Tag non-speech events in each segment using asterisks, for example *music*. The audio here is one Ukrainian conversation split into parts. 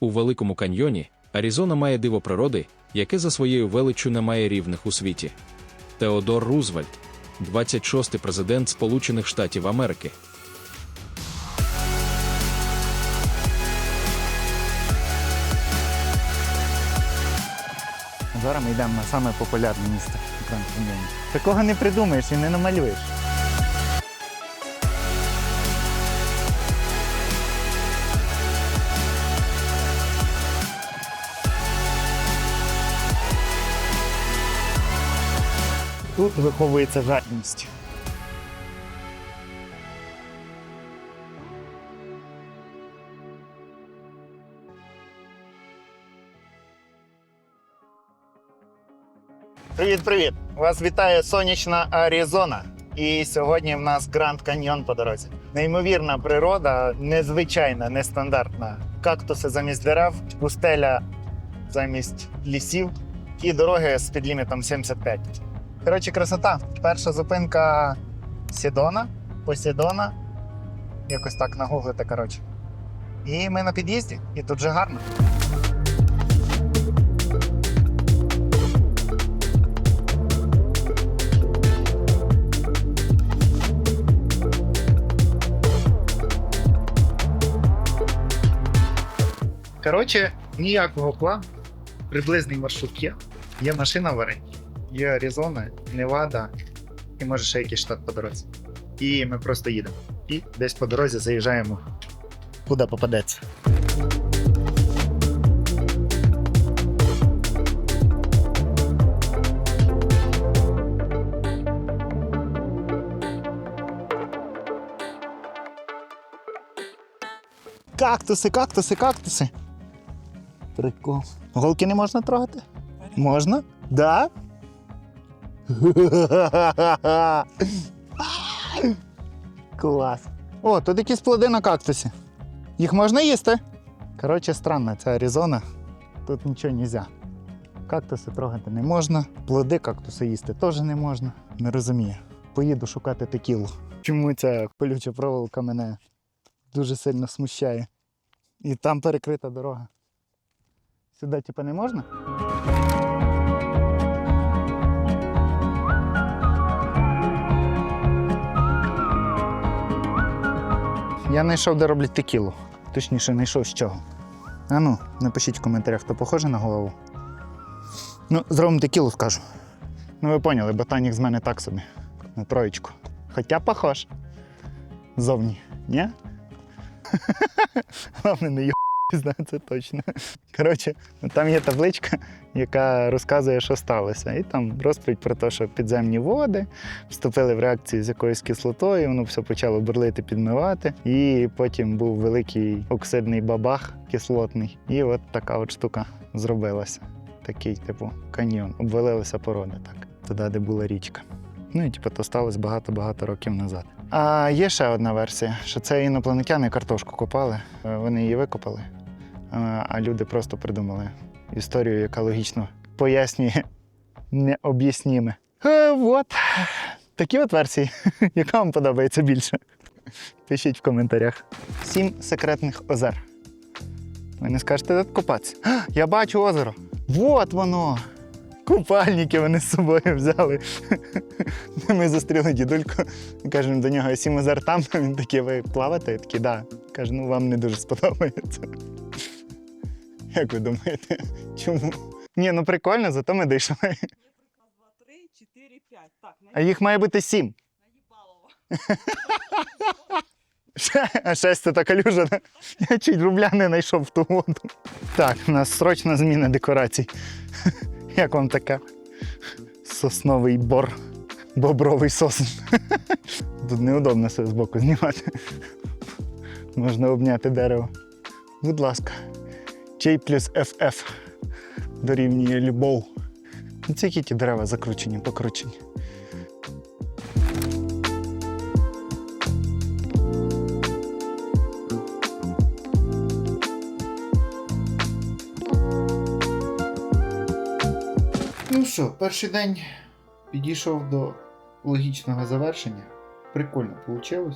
У Великому каньйоні Аризона має диво природи, яке за своєю величчю не має рівних у світі. Теодор Рузвельт, 26-й президент Сполучених Штатів Америки. Зараз ми йдемо на саме популярне Каньйоні. Такого не придумаєш і не намалюєш. Тут виховується жадність. Привіт-привіт! Вас вітає сонячна Аризона. І сьогодні в нас Гранд Каньйон по дорозі. Неймовірна природа, незвичайна, нестандартна. Кактуси замість дерев, пустеля замість лісів і дороги з підлімітом 75. Коротше, красота. Перша зупинка Сідона, Посідона. Якось так нагуглите, коротше. І ми на під'їзді, і тут же гарно. Коротше, ніякого плану. Приблизний маршрут є. Є машина в оренді, є Аризона, Невада і може ще якийсь штат по дорозі. І ми просто їдемо. І десь по дорозі заїжджаємо, куди попадеться. Кактуси, кактуси, кактуси. Прикол. Голки не можна трогати? Можна? Да? Клас. О, тут якісь плоди на кактусі. Їх можна їсти? Коротше, странно, це Аризона. Тут нічого не можна. Кактуси трогати не можна, плоди кактуси їсти теж не можна. Не розумію. Поїду шукати текілу. Чому ця колюча проволока мене дуже сильно смущає? І там перекрита дорога. Сюди, типа, не можна? Я знайшов, де роблять текілу. Точніше, знайшов з чого. А ну, напишіть в коментарях, хто похоже на голову. Ну, зробимо текілу, скажу. Ну, ви поняли, ботанік з мене так собі. На троєчку. Хоча похож. Зовні. Ні? *laughs* Головне, не *laughs* знаю, це точно. Коротше, там є табличка, яка розказує, що сталося. І там розповідь про те, що підземні води вступили в реакцію з якоюсь кислотою, воно все почало бурлити, підмивати. І потім був великий оксидний бабах кислотний. І от така от штука зробилася. Такий, типу, каньйон. Обвалилися породи так, туди, де була річка. Ну і типу, то сталося багато-багато років назад. А є ще одна версія, що це інопланетяни картошку копали, е, вони її викопали, а люди просто придумали історію, яка логічно пояснює необ'ясніме. Е, от. Такі от версії. *laughs* Яка вам подобається більше? Пишіть в коментарях. Сім секретних озер. Ви не скажете, де? А, Я бачу озеро. Вот воно. Купальники вони з собою взяли. *laughs* Ми зустріли дідульку, кажемо до нього сім озер там. *laughs* Він такий, ви плаваєте? Я такий, да. Каже, ну вам не дуже сподобається. Як ви думаєте, чому? Ні, ну прикольно, зато ми дійшли. Раз, два, три, чотири, п'ять. Так, А їх має бути сім. наїбалово. А шесть це така калюжа. Я чуть рубля не знайшов в ту воду. Так, у нас срочна зміна декорацій. Як вам таке? Сосновий бор. Бобровий сосн. Тут неудобно себе збоку знімати. Можна обняти дерево. Будь ласка. Чей плюс FF дорівнює любов. Ну, Це які ті дерева закручені, покручені. Ну що, перший день підійшов до логічного завершення. Прикольно вийшло.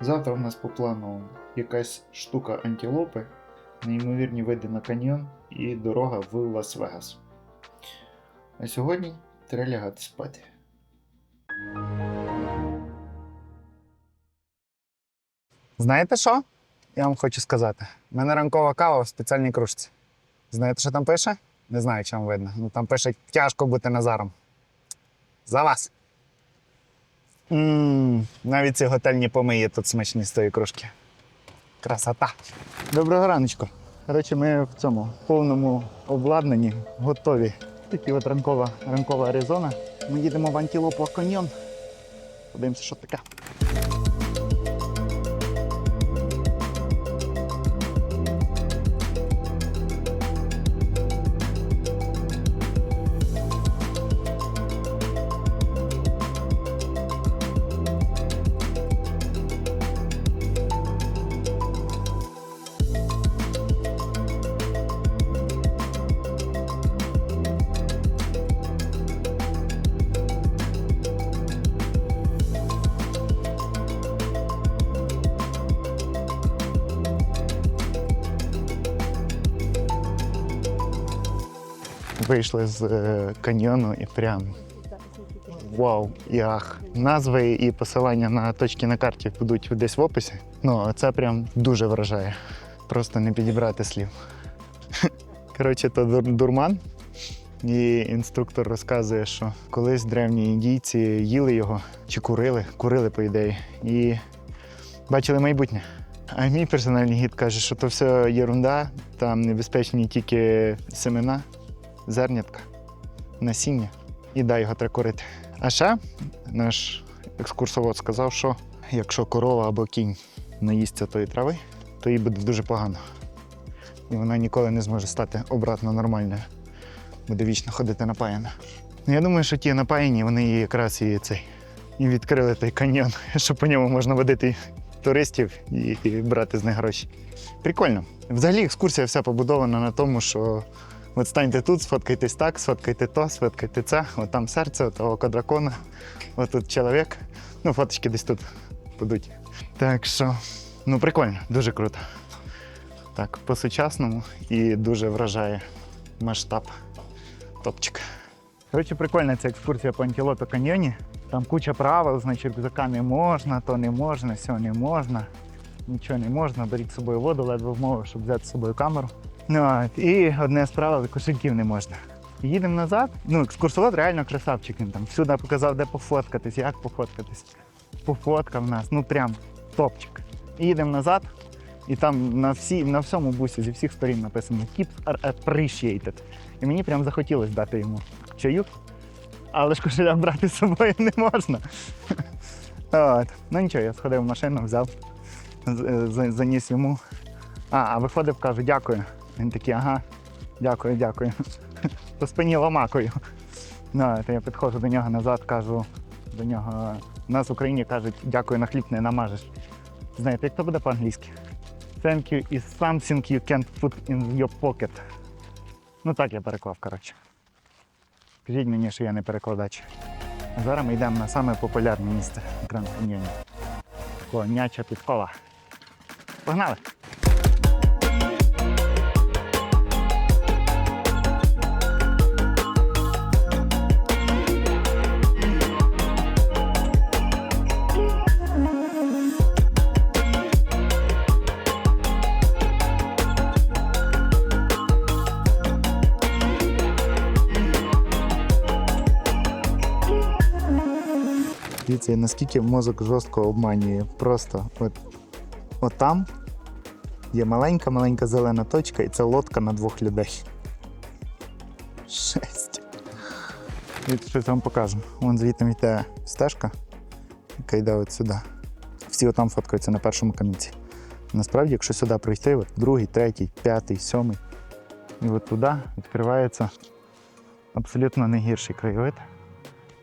Завтра у нас по плану якась штука антилопи. Неймовірні види на каньйон і дорога в Лас-Вегас. А сьогодні треба лягати спати. Знаєте що? Я вам хочу сказати. У мене ранкова кава в спеціальній кружці. Знаєте, що там пише? Не знаю, чи вам видно. Ну там пише тяжко бути Назаром. За вас. Ммм, навіть ці готельні помиї тут смачні з тої кружки. Красота. Доброго раночку. Речі, ми в цьому повному обладнанні готові. Такі от ранкова, ранкова Аризона. Ми їдемо в антілопу каньйон. Подивимося, що таке. Вийшли з е, каньйону і прям вау і ах. Назви і посилання на точки на карті будуть десь в описі. Ну, це прям дуже вражає. Просто не підібрати слів. *laughs* Коротше, то дурман. І інструктор розказує, що колись древні індійці їли його чи курили, курили, по ідеї, і бачили майбутнє. А мій персональний гід каже, що то все єрунда, там небезпечні тільки семена, зернятка, насіння, і дай його треба курити. А ще наш екскурсовод сказав, що якщо корова або кінь наїсться тої трави, то їй буде дуже погано. І вона ніколи не зможе стати обратно нормальною. Буде вічно ходити напаяна. Ну, я думаю, що ті напаяні, вони її якраз і цей. І відкрили той каньйон, *laughs* щоб по ньому можна водити туристів і брати з них гроші. Прикольно. Взагалі екскурсія вся побудована на тому, що от станьте тут, сфоткайтесь так, сфоткайте то, сфоткайте це, от там серце, от око дракона, от тут чоловік. Ну, фоточки десь тут будуть. Так що, ну прикольно, дуже круто. Так, по-сучасному і дуже вражає масштаб. Топчик. Коротше, прикольна ця екскурсія по Антілопі каньйоні. Там куча правил, значить, рюкзака не можна, то не можна, все не можна, нічого не можна, беріть з собою воду, ледве вмови, щоб взяти з собою камеру. Ну, от, і одне з правил кошельків не можна. Їдемо назад. Ну, екскурсовод реально красавчик. Він там всюди показав, де пофоткатись, як пофоткатись. Пофоткав нас, ну прям топчик. І їдемо назад, і там на, всі, на всьому бусі зі всіх сторін написано Tips are appreciated. І мені прям захотілося дати йому чаю, але ж кошеля брати з собою не можна. *laughs* От. Ну нічого, я сходив в машину, взяв, з- заніс йому. А, а виходив, кажу, дякую. Він такий, ага, дякую, дякую. *laughs* По спині ломакою. Ну, то я підходжу до нього назад, кажу до нього. У нас в Україні кажуть, дякую, на хліб не намажеш. Знаєте, як то буде по-англійськи? Thank you is something you can't put in your pocket. Ну так я переклав, коротше. Скажіть мені, що я не перекладач. Зараз ми йдемо на саме популярне місце Гранд Каньйоні. Коняча підкова. Погнали! Дивіться, наскільки мозок жорстко обманює. Просто от, от там є маленька-маленька зелена точка, і це лодка на двох людей. Шесть. Щось вам покажу. Вон звідти йде стежка, яка йде от сюди. Всі отам фоткаються на першому камінці. Насправді, якщо сюди пройти, от другий, третій, п'ятий, сьомий, і от туди відкривається абсолютно не гірший краєвид.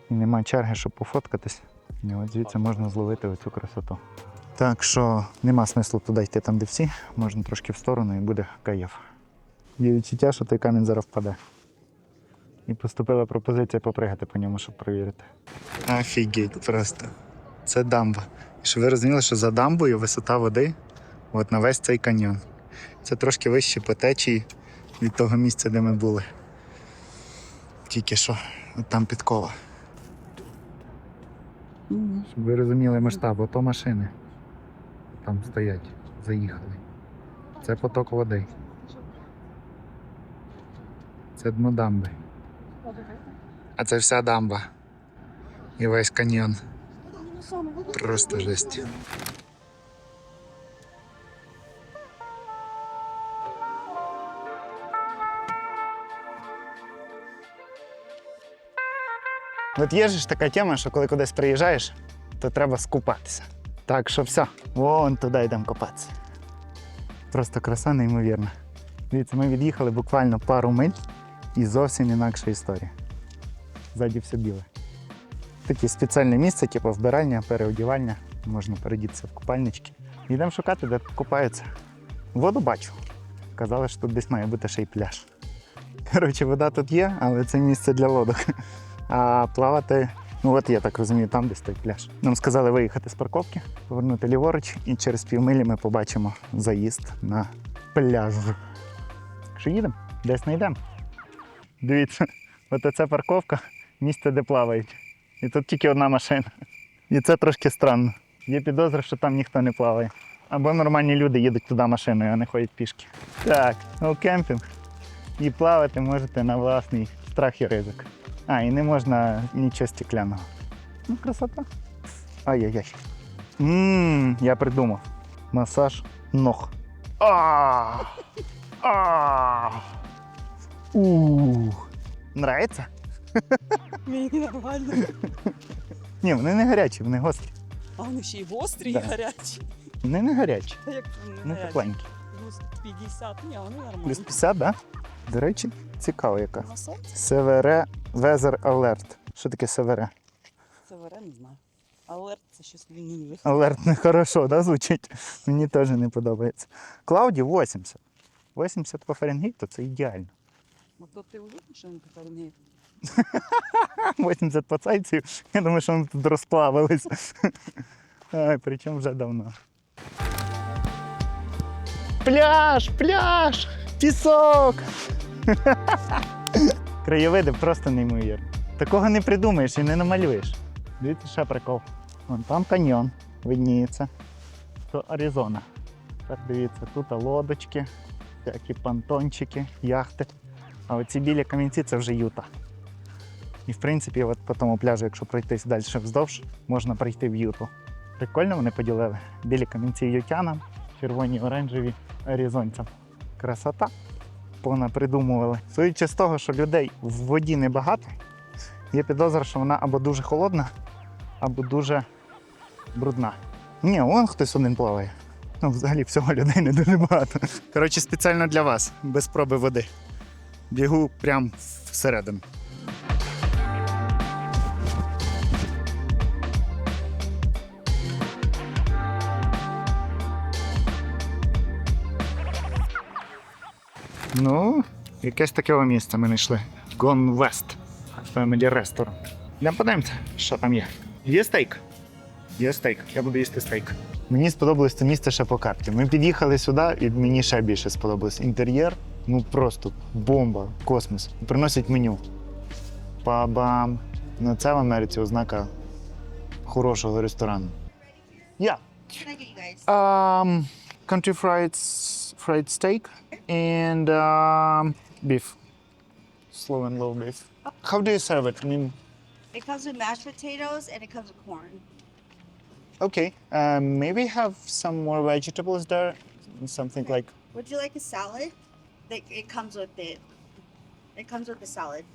І нема черги, щоб пофоткатись. І от звідси можна зловити оцю красоту. Так що нема смислу туди йти там, де всі, можна трошки в сторону і буде кайф. Є відчуття, що той камінь зараз впаде. І поступила пропозиція попригати по ньому, щоб перевірити. Офігеть просто. Це дамба. І щоб ви розуміли, що за дамбою висота води от на весь цей каньйон. Це трошки вище по течії від того місця, де ми були. Тільки що, от там підкова. Щоб ви розуміли масштаб, ото машини. Там стоять, заїхали. Це поток води. Це дно дамби. А це вся дамба. І весь каньйон. Просто жесть. От є ж така тема, що коли кудись приїжджаєш, то треба скупатися. Так що все, вон туди йдемо копатися. Просто краса неймовірна. Дивіться, ми від'їхали буквально пару миль і зовсім інакша історія. Ззаді все біле. Таке спеціальне місце, типу вбирання, переодівання. Можна передітися в купальнички. Йдемо шукати, де купаються. Воду бачу. Казали, що тут десь має бути ще й пляж. Коротше, вода тут є, але це місце для лодок. А плавати, ну от я так розумію, там десь той пляж. Нам сказали виїхати з парковки, повернути ліворуч, і через півмилі ми побачимо заїзд на пляж. Що їдемо? Десь знайдемо. Дивіться, от це парковка, місце, де плавають. І тут тільки одна машина. І це трошки странно. Є підозра, що там ніхто не плаває. Або нормальні люди їдуть туди машиною, а не ходять пішки. Так, ну кемпінг. І плавати можете на власний страх і ризик. А, і не можна нічого стекляного. Ну, красота. Ай-яй-яй. Ммм, я придумав. Масаж ног. А! А! У! Нравиться? Мені нормально. Ні, вони не гарячі, вони гострі. А вони ще й гострі Да. і гарячі. Вони не гарячі, Та як вони вони гарячі? тепленькі. Плюс 50. Ні, вони нормальні. Плюс 50, так? Да? До речі, цікаво яка. СВР Weather Alert. Що таке СВР? це вере, не знаю. Алерт це щось ліниве. Алерт не хорошо, да, звучить? Мені теж не подобається. Клауді 80. 80 по Фаренгейту це ідеально. Ну то ти уверен, що він по Фаренгейту? *laughs* 80 по Цельсію. Я думаю, що ми тут розплавились. *laughs* Причому вже давно. Пляж, пляж, пісок. Краєвиди просто неймовірні. Такого не придумаєш і не намалюєш. Дивіться, ще прикол. Вон там каньйон видніється. То Аризона. Так, дивіться, тут лодочки, всякі понтончики, яхти. А оці білі камінці це вже Юта. І в принципі, от по тому пляжу, якщо пройтись далі вздовж, можна прийти в Юту. Прикольно вони поділили. Білі камінці ютянам, червоні оранжеві аризонцям. Красота. Понапридумували. Судячи з того, що людей в воді небагато, є підозра, що вона або дуже холодна, або дуже брудна. Ні, вон хтось один плаває. Ну, взагалі всього людей не дуже багато. Коротше, спеціально для вас, без проби води. Бігу прямо всередину. Ну, якесь таке місце ми знайшли. Gone West. Family Restaurant. Йдемо подивимося, що там є. Є стейк? Є стейк. Я буду їсти стейк. Мені сподобалось це місце ще по карті. Ми під'їхали сюди, і мені ще більше сподобалось. Інтер'єр, ну просто бомба, космос. Приносять меню. Па-бам. Ну, це в Америці ознака хорошого ресторану. Yeah. You guys? Um, country fried fried steak and um, beef. Slow and low beef. How do you serve it? I mean, It comes with mashed potatoes and it comes with corn. okay. Um, maybe have some more vegetables there. Something like Would you like a salad? Like it comes with it. It comes with the salad.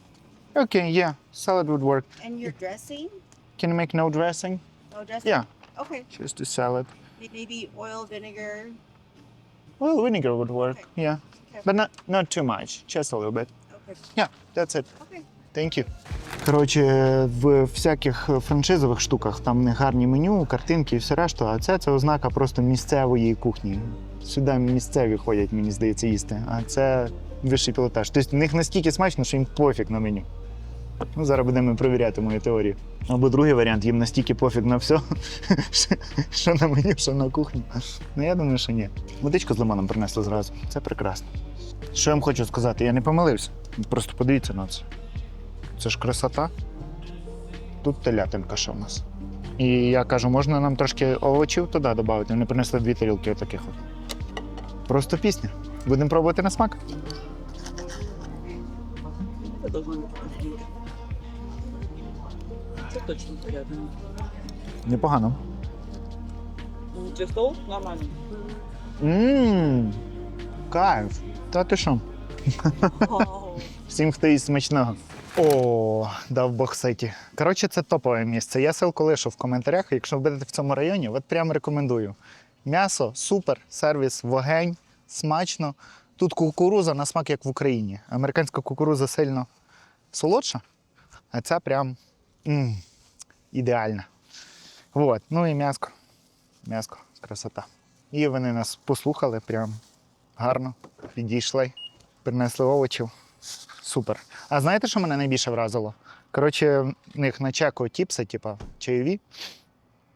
okay, yeah, salad would work. And your dressing? Can you make no dressing? No dressing? Yeah, Okay. just a salad. Maybe oil, vinegar. Well, vinegar would work. Yeah, Okay. but not not too much. Just a little bit. Okay. Yeah, that's it. Okay. Thank you. Коротше, в всяких франшизових штуках там не гарні меню, картинки і все решту, а це, це ознака просто місцевої кухні. Сюди місцеві ходять, мені здається, їсти. А це вищий пілотаж. Тобто в них настільки смачно, що їм пофіг на меню. Ну, зараз будемо перевіряти мою теорію. Або другий варіант, їм настільки пофіг на все, *laughs* що- на меню, що на кухню. Ну, я думаю, що ні. Водичку з лимоном принесли зразу. Це прекрасно. Що я вам хочу сказати? Я не помилився. Просто подивіться на це. Це ж красота. Тут телятинка що в нас. І я кажу, можна нам трошки овочів туди додати. Вони принесли дві тарілки отаких от. Просто пісня. Будемо пробувати на смак. Це должно вкусно. Це точно порядно. Непогано. Для стол нормально. Ммм, кайф. Та ти що? Вау. Всім, хто смачного. О, дав Бог сеті. Коротше, це топове місце. Я ссылку лишу в коментарях. Якщо ви будете в цьому районі, от прямо рекомендую. М'ясо супер, сервіс, вогень, смачно. Тут кукуруза на смак, як в Україні. Американська кукуруза сильно солодша, а ця прям м, ідеальна. От. Ну і м'яско. М'яско, красота. І вони нас послухали прям гарно, підійшли, принесли овочів. Супер. А знаєте, що мене найбільше вразило? Коротше, в них на чеку тіпси, типа чайові.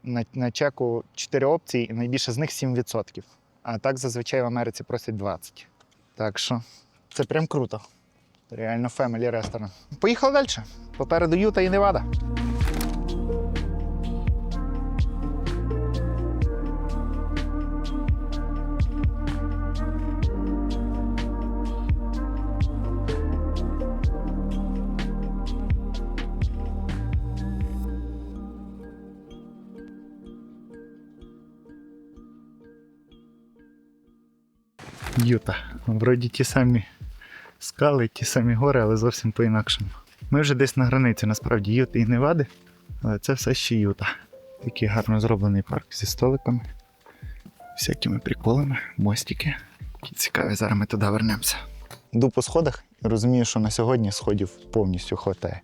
На, на чеку 4 опції, і найбільше з них 7%. А так зазвичай в Америці просять 20. Так що це прям круто. Реально фемелі ресторан. Поїхали далі. Попереду Юта і Невада. Вроді ті самі скали, ті самі гори, але зовсім по-інакшому. Ми вже десь на границі, насправді, Юти і Невади, але це все ще Юта. Такий гарно зроблений парк зі столиками, всякими приколами, мостики. Які цікаві, зараз ми туди вернемося. Йду по сходах і розумію, що на сьогодні сходів повністю хватає.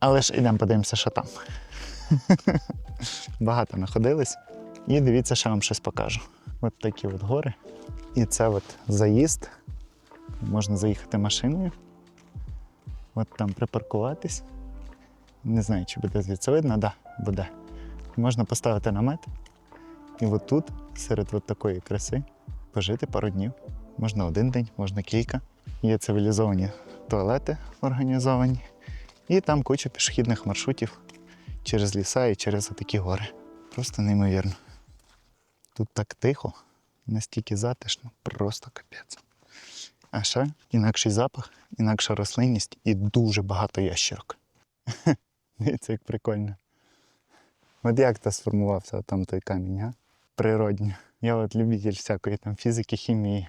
Але ж ідемо подивимося, що там. *laughs* Багато находились. І дивіться, що вам щось покажу. От такі от гори. І це от заїзд. Можна заїхати машиною. От там припаркуватись. Не знаю, чи буде звідси видно, да, буде. Можна поставити намет. І от тут, серед от такої краси, пожити пару днів. Можна один день, можна кілька. Є цивілізовані туалети організовані. І там куча пішохідних маршрутів через ліса і через такі гори. Просто неймовірно. Тут так тихо, настільки затишно, просто капець. А ще інакший запах, інакша рослинність і дуже багато ящерок. *laughs* Дивіться, як прикольно. От як то сформувався там той камінь, а? Природньо. Я от любитель всякої там фізики, хімії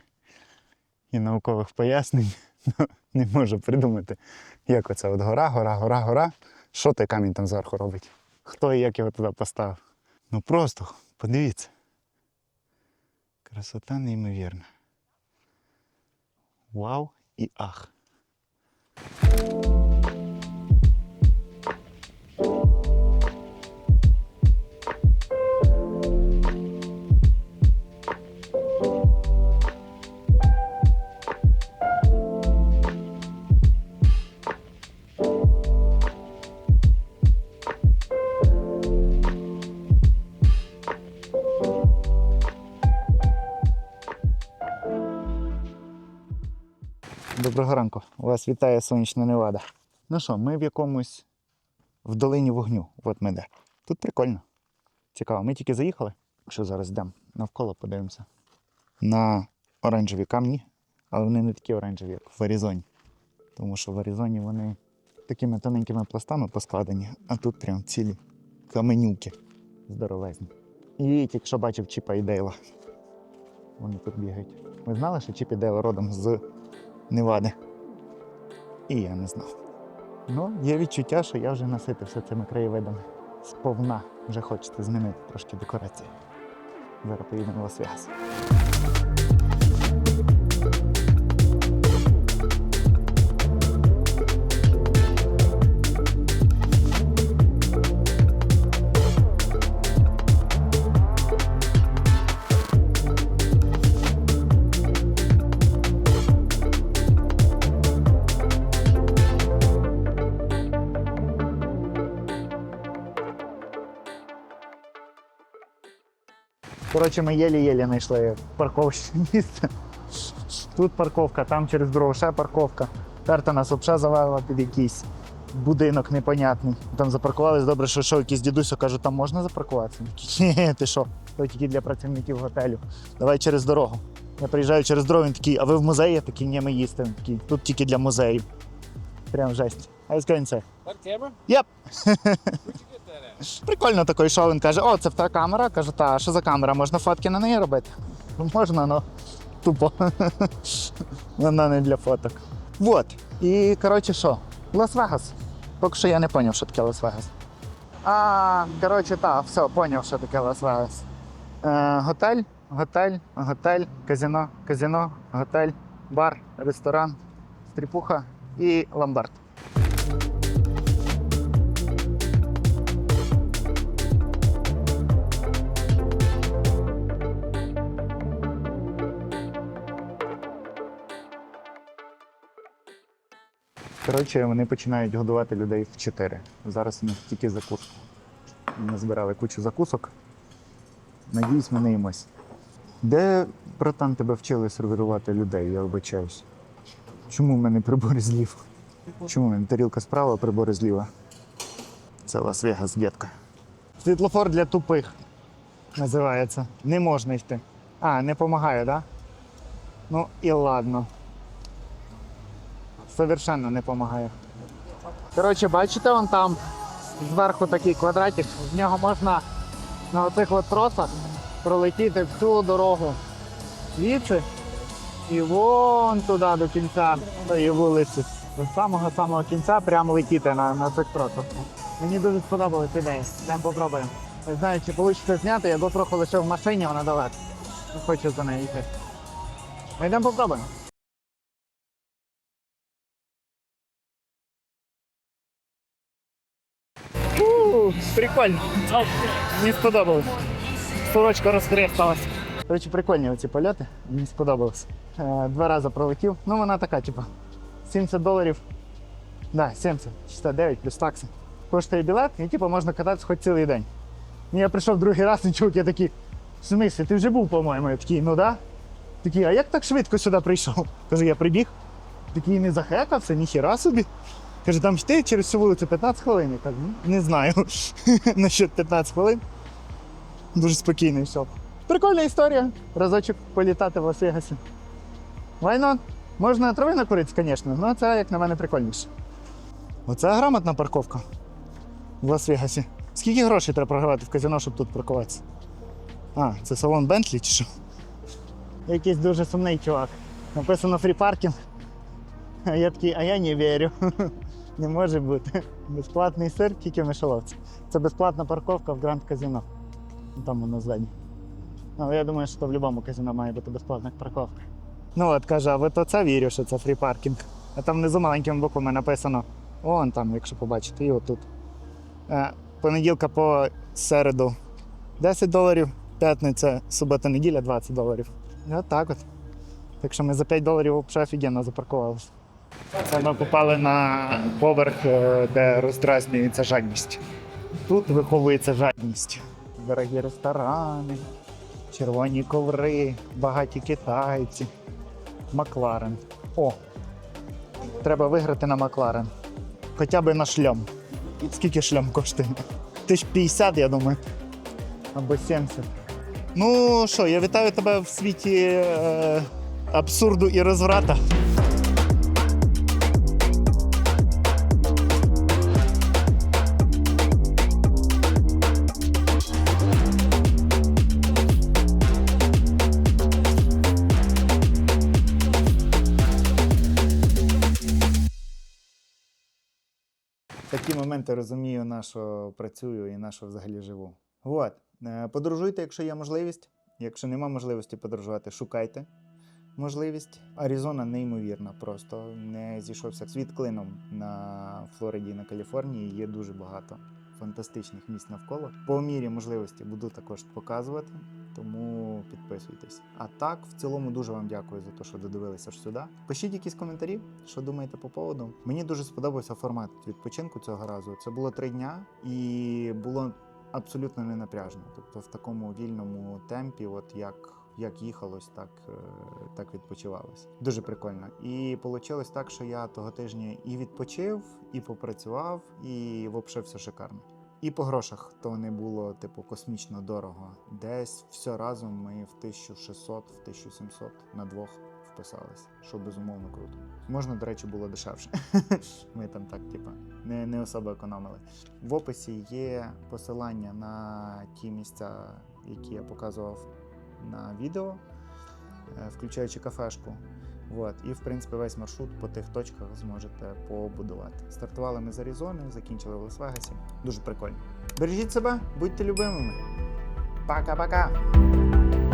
і наукових пояснень. *laughs* Ну, не можу придумати, як оце от гора, гора, гора, гора. Що той камінь там зверху робить? Хто і як його туди поставив? Ну просто подивіться. Красота неймовірна. Вау і ах. Доброго ранку. Вас вітає сонячна Невада. Ну що, ми в якомусь в долині вогню. От ми де. Тут прикольно. Цікаво. Ми тільки заїхали. Що зараз йдемо навколо подивимося. На оранжеві камні, але вони не такі оранжеві, як в Аризоні. Тому що в Аризоні вони такими тоненькими пластами поскладені, а тут прям цілі каменюки здоровезні. І тільки що бачив Чіпа і Дейла. Вони тут бігають. Ви знали, що Чіп і Дейл родом з Невади. І я не знав. Ну, є відчуття, що я вже наситився цими краєвидами. Сповна вже хочете змінити трошки декорації. Зараз поїдемо в Лас-Вегас. Коротше, ми єлі-єлі знайшли парковочне *laughs* місце. Тут парковка, там через дорогу ще парковка. Карта нас взагалі завела під якийсь будинок непонятний. Там запаркувались, добре, що йшов якийсь дідусь, каже, там можна запаркуватися? Ні, ти що? То тільки для працівників готелю. Давай через дорогу. Я приїжджаю через дорогу, він такий, а ви в музеї? Я такий, ні, ми їстимо. Такий, тут тільки для музею. Прям жесть. А я скажу це. That *laughs* Прикольно такий йшов, він каже, о, це та камера. Кажу, та, що за камера? Можна фотки на неї робити? «Ну, Можна, але тупо. Вона *laughs* не для фоток. Вот. І коротше, що? Лас-Вегас. Поки що я не зрозумів, що таке Лас-Вегас. А, коротше, так, все, зрозумів, що таке Лас-Вегас. Е, готель, готель, готель, казино, казино, готель, бар, ресторан, стріпуха і ломбард. Коротше, вони починають годувати людей в 4. Зараз у них тільки закуску. Ми збирали кучу закусок. Надіюсь, ми наїмось. Де, братан, тебе вчили сервірувати людей, я вибачаюсь. Чому в мене прибори зліва? Чому в мене тарілка справа, а прибори зліва? Це Лас-Вегас, дітка. Світлофор для тупих називається. Не можна йти. А, не допомагає, так? Да? Ну і ладно. Совершенно не допомагає. Коротше, бачите, вон там зверху такий квадратик, з нього можна на оцих от тросах пролетіти всю дорогу звідси і вон туди до кінця тої вулиці. До самого самого кінця прямо летіти на, на цих тросах. Мені дуже сподобалась ідея. Йдемо попробуємо. Не знаю, чи вийде зняти, я трохи лише в машині, вона далеко. Хочу за нею йти. Ми йдемо попробуємо. Фу, прикольно. Мені сподобалось. Сорочка розкресталась. Коротше, прикольні оці польоти. Мені сподобалось. Е, Два рази пролетів. Ну, вона така, типу, 70 доларів. Да, 70, 69 плюс такси. Коштує білет, і типу можна кататися хоч цілий день. Ну, я прийшов другий раз, і чувак, я такий, в смислі, ти вже був, по-моєму, я такий, ну да. Такий, а як так швидко сюди прийшов? Кажу, я прибіг. Такий не захекався, ніхіра собі. Каже, там йти через всю вулицю 15 хвилин. Я кажу, «Ну, не знаю. *laughs* Насчет 15 хвилин. Дуже спокійно йшов. Прикольна історія. Разочок політати в Лас-Вегасі. Not? Можна трави накуритися, звісно, але це, як на мене, прикольніше. Оце грамотна парковка в Лас-Вегасі. Скільки грошей треба програвати в казино, щоб тут паркуватися? А, це салон Бентлі чи що? Якийсь дуже сумний чувак. Написано фрі паркінг. А я такий, а я не вірю. *laughs* Не може бути. *laughs* Безплатний сир, тільки в мишоловці. Це безплатна парковка в Гранд Казино. Там воно ззаді. Але я думаю, що в будь-якому казино має бути безплатна парковка. Ну от каже, а ви то це вірю, що це фрі паркінг. А там внизу маленькими буквами написано. Вон там, якщо побачите, і отут. Е, Понеділка по середу 10 доларів, п'ятниця, субота, неділя 20 доларів. І от так от. Так що ми за 5 доларів взагалі офігенно запаркувалися. Це ми попали на поверх, е, де роздразнюється жадність. Тут виховується жадність. Дорогі ресторани, червоні коври, багаті китайці, Макларен. О! Треба виграти на Макларен. Хоча б на шльом. Скільки шльом коштує? Тисяч 50, я думаю. Або 70. Ну що, я вітаю тебе в світі е, абсурду і розврата. На що працюю і на що взагалі живу. От. Е, Подорожуйте, якщо є можливість. Якщо нема можливості подорожувати, шукайте можливість. Аризона неймовірна, просто не зійшовся світ клином на Флориді на Каліфорнії. Є дуже багато фантастичних місць навколо. По мірі можливості буду також показувати, тому підписуйтесь. А так, в цілому, дуже вам дякую за те, що додивилися аж сюди. Пишіть якісь коментарі, що думаєте по поводу. Мені дуже сподобався формат відпочинку цього разу. Це було три дня і було абсолютно не напряжно. Тобто в такому вільному темпі, от як, як їхалось, так, е, так відпочивалось. Дуже прикольно. І вийшло так, що я того тижня і відпочив, і попрацював, і взагалі все шикарно. І по грошах то не було типу космічно дорого. Десь все разом ми в 1600, в 1700 на двох вписалися, що безумовно круто. Можна, до речі, було дешевше. *laughs* Ми там так, типу, не, не особо економили. В описі є посилання на ті місця, які я показував на відео, е, включаючи кафешку. От, і в принципі весь маршрут по тих точках зможете побудувати. Стартували ми з Аризони, закінчили в Лас-Вегасі. Дуже прикольно. Бережіть себе, будьте любимими. Пока-пока!